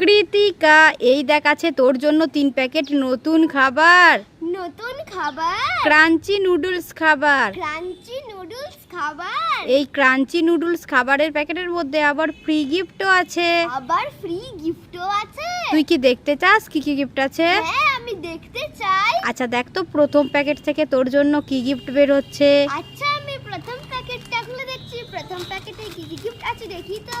কৃতিকা এই দেখ আছে তোর জন্য তিন প্যাকেট নতুন খাবার। নতুন খাবার? ক্রাঞ্চি নুডলস খাবার। ক্রাঞ্চি নুডলস খাবার? এই ক্রাঞ্চি নুডলস খাবারের প্যাকেটের মধ্যে আবার ফ্রি গিফটও আছে। আবার ফ্রি গিফটও আছে? তুই কি দেখতে চাস? কি কি গিফট আছে? হ্যাঁ আমি দেখতে চাই। আচ্ছা দেখ তো প্রথম প্যাকেট থেকে তোর জন্য কি গিফট বের হচ্ছে। আচ্ছা আমি প্রথম প্যাকেটটা খুলে দেখছি। প্রথম প্যাকেটে কি কি গিফট আছে দেখি তো।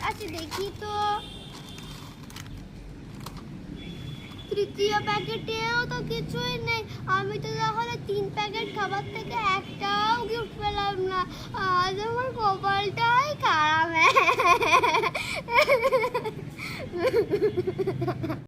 আছে দেখি তো। তৃতীয় প্যাকেটেও তো কিছুই নেই। আমি তো তাহলে তিন প্যাকেট খাবার থেকে একটাও গিফট পেলাম না। আজ আমার কপালটাই খারাপ।